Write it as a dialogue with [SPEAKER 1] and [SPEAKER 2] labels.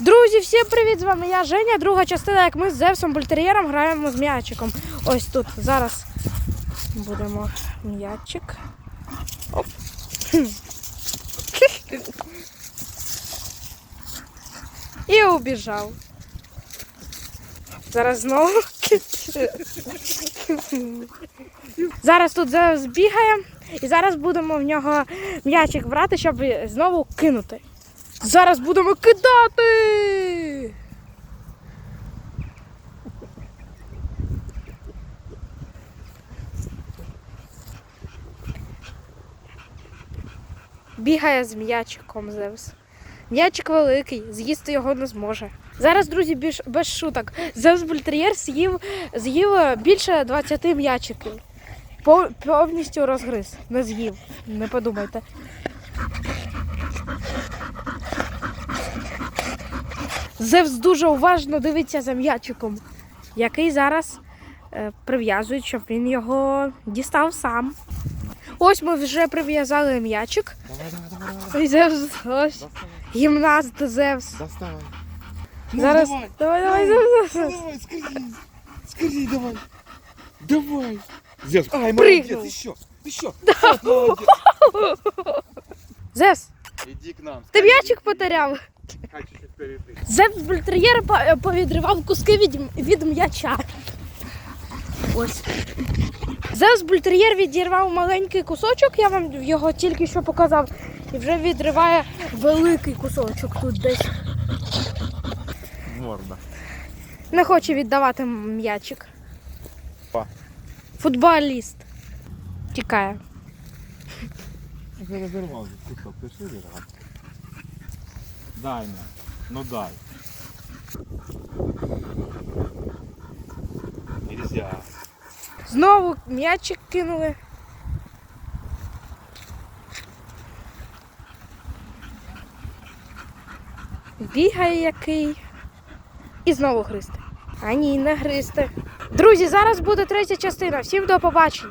[SPEAKER 1] Друзі, всім привіт! З вами я Женя. Друга частина, як ми з Зевсом Бультер'єром граємо з м'ячиком. Ось тут. Зараз будемо м'ячик. Оп. І убіжав. Зараз знову. Зараз тут бігає, і зараз будемо в нього м'ячик брати, щоб знову кинути. Зараз будемо кидати. Бігає з м'ячиком Зевс. М'ячик великий, з'їсти його не зможе. Зараз, друзі, біж, без шуток. Зевс Бультер'єр з'їв, з'їв більше 20 м'ячиків. Пов- Повністю розгриз. Не з'їв. Не подумайте. Зевс дуже уважно дивиться за м'ячиком, який зараз е, прив'язують, щоб він його дістав сам. Ось ми вже прив'язали м'ячик.
[SPEAKER 2] Давай, давай, давай, давай.
[SPEAKER 1] Зевс, ось. Гімнаст Зевс.
[SPEAKER 2] Доставай. Ну,
[SPEAKER 1] Зараз.
[SPEAKER 2] давай.
[SPEAKER 1] Давай, давай, Зевс.
[SPEAKER 2] Ну, давай, скорей. Скорей, давай. Давай. Зевс, ай,
[SPEAKER 1] Прыгнул.
[SPEAKER 2] молодец, еще, еще. Вот, молодец.
[SPEAKER 1] Зевс,
[SPEAKER 2] Иди к нам.
[SPEAKER 1] ти м'ячик потеряв. Зевс Бультер'єр по- повідривав куски від, від м'яча. Ось. Зевс Бультер'єр відірвав маленький кусочок, я вам його тільки що показав, і вже відриває великий кусочок тут десь.
[SPEAKER 2] Морда.
[SPEAKER 1] Не хоче віддавати м'ячик.
[SPEAKER 2] Па.
[SPEAKER 1] Футболіст. Тікає.
[SPEAKER 2] Я разорвал кусок, ты что держал? Дай мне, ну дай. Нельзя.
[SPEAKER 1] Знову м'ячик кинули. Бігає який. І знову гристи. А ні, не гристи. Друзі, зараз буде третя частина. Всім до побачення.